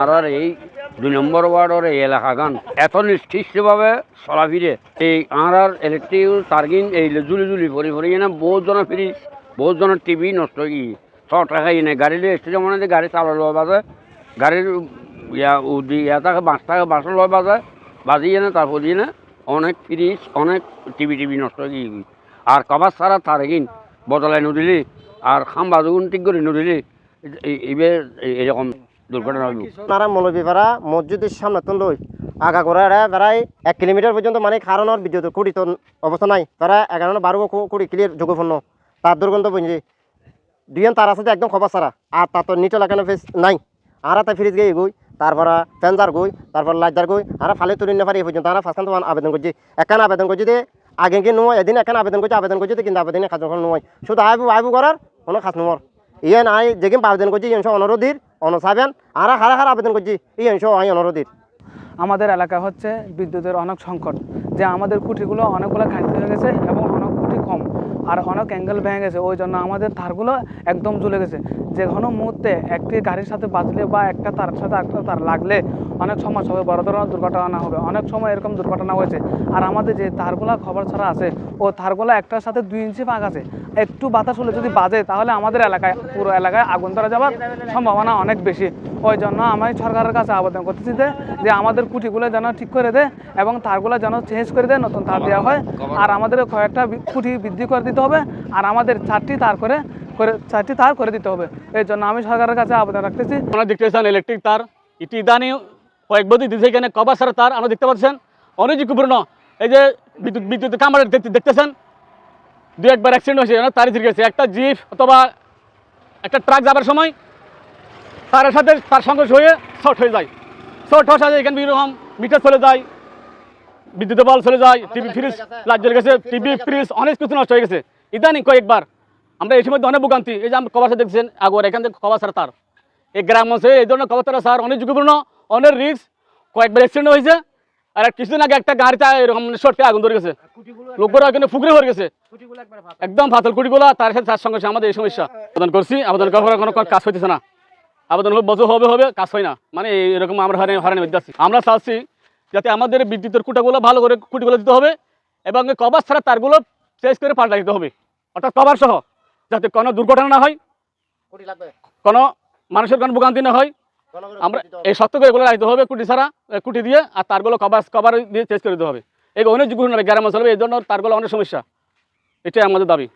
আর এই দুই নম্বর ওয়ার্ডের এই এলাকাগান এত নিষ্ঠিষ্টভাবে চলাফিরে এই আর ইলেকট্রিক তারগিন এই জুলি জুলি ভরি ভরি না বহুত জনের ফ্রিজ বহুত জনের টিভি নষ্ট কি ছ টাকা এনে গাড়ি লিয়ে এসছে যেমন গাড়ি চালা লওয়া বাজে। গাড়ির ইয়া উদি, ইয়া থাকে বাঁশ থাকে বাঁশ লওয়া বাজে। বাজিয়ে না তারপর দিয়ে না অনেক ফ্রিজ অনেক টিভি টিভি নষ্ট কি আর কবার সারা তারগিন বদলাই নদিলি আর খাম বাজুগুন ঠিক করে নদিলি। এইবার এরকম দুর্ঘটনা হবে আপনারা মৌলবীপাড়া মসজিদের সামনে তো লই আগা করে প্রায় এক কিলোমিটার পর্যন্ত মানে কারণের বিদ্যুৎ কুড়ি তো অবস্থা নাই। তারা এগারো বারো কুড়ি ক্লিয়ার যোগপূর্ণ তার দুর্গন্ধ বুঝি দুইজন তার আছে একদম খবর সারা আর তার তো নিচে লাগানো ফেস নাই। আর তাই ফ্রিজ গিয়ে গই। তারপরে ফ্যানজার গই। তারপর লাইজার গই। আর ফালে তুলি না পারি এই পর্যন্ত। আর ফার্স্ট আবেদন করছি। একান আবেদন করছি যে আগে কি নয় এদিন একান আবেদন করছি। আবেদন করছি তো কিন্তু আবেদন খাজ নয় শুধু আইবু আইবু করার কোনো খাস নম্বর ইয়ে নাই যেদিন আবেদন করছি অংশ অনুরোধীর, অনুসাবেন, আর হারা হারা আবেদন করছি অংশ আই অনুরোধীর। আমাদের এলাকা হচ্ছে বিদ্যুতের অনেক সংকট, যে আমাদের কুঠিগুলো অনেকগুলো খাইতে হয়ে গেছে এবং অনেক আর অনেক অ্যাঙ্গেল ভেঙে গেছে। ওই জন্য আমাদের তারগুলো একদম জ্বলে গেছে। যে কোনো মুহূর্তে একটি গাড়ির সাথে বাজলে বা একটা তার সাথে একটা তার লাগলে অনেক সমস্যা হবে, বড় ধরনের দুর্ঘটনা হবে। অনেক সময় এরকম দুর্ঘটনা হয়েছে। আর আমাদের যে তারগুলো খবর ছাড়া আছে, ও তারগুলো একটার সাথে দুই ইঞ্চি ফাঁক আছে। একটু বাতাস হলে যদি বাজে, তাহলে আমাদের এলাকায়, পুরো এলাকায় আগুন ধরা যাওয়ার সম্ভাবনা অনেক বেশি। ওই জন্য আমি সরকারের কাছে আবেদন করতেছি যে আমাদের কুটিগুলো যেন ঠিক করে দেয় এবং তারগুলো যেন চেঞ্জ করে দেয়, নতুন তার দেওয়া হয়। আর আমাদের কয়েকটা কুটি বৃদ্ধি করে দিতে হবে আর আমাদের চারটি তার করে চারটি তার করে দিতে হবে। এই জন্য আমি সরকারের কাছে আবেদন রাখতেছি। আপনারা দেখতেছেন ইলেকট্রিক তার এটি ইদানি কয়েক বছর দিচ্ছে এখানে, কবার সারা তার আমরা দেখতে পাচ্ছেন? অনেক ঝুঁকিপূর্ণ এই যে বিদ্যুৎ বিদ্যুৎ কামার দেখতেছেন? দু একবার অ্যাক্সিডেন্ট হয়েছে তারই গেছে। একটা জিপ অথবা একটা ট্রাক যাবার সময় তারের সাথে তার সংঘর্ষ হয়ে শর্ট হয়ে যায়। শর্ট হওয়ার সাথে এখানে বিভিন্ন রকম মিটার চলে যায়। বিদ্যুৎ বল চলে যায় টিভি ফ্রিজ লাইট জ্বলে গেছে টিভি ফ্রিজ অনেক কিছু নষ্ট হয়ে গেছে। ইদানিং কয়েকবার আমরা এই সময় অনেক ভোগান্তি। এই যে আমরা কবার সাথে দেখছেন আগর এখান থেকে কবার সারা তার। এই গ্রাম অঞ্চলে এই ধরনের কবতারা স্যার অনেক ঝুঁকিপূর্ণ অনেক রিস্ক কয়েকবার অ্যাক্সিডেন্ট হয়েছে আর কিছুদিন আগে একটা গাড়িতে এরকম শর্টকে আগুন ধরে গেছে। লোকগুলো এখানে ফুকরে হয়ে গেছে। একদম ফাতল কুটিগুলো তার সাথে তার সঙ্গে আমাদের এই সমস্যা। আবেদন করছি আবেদন করার কোনো কাজ হইতেছে না। আবেদন হবে বছর হবে হবে কাজ হয় না। মানে এরকম আমরা হারানি হারানি আছি। আমরা চাচ্ছি যাতে আমাদের বিদ্যুতের কুটাগুলো ভালো করে কুটিগুলো দিতে হবে এবং কভার ছাড়া তারগুলো চেঞ্জ করে পাল্টা দিতে হবে। অর্থাৎ কভার সহ যাতে কোনো দুর্ঘটনা না হয় কোনো মানুষের কোনো ভোগান্তি না হয়। আমরা এই সত্য করে এগুলো রাখতে হবে কুটি ছাড়া কুটি দিয়ে আর তারগুলো কভার কভার দিয়ে চেঞ্জ করে দিতে হবে। এই অনেক ঝুঁকি গ্রাম অঞ্চলে এই জন্য তারগুলো অনেক সমস্যা। এটাই আমাদের দাবি।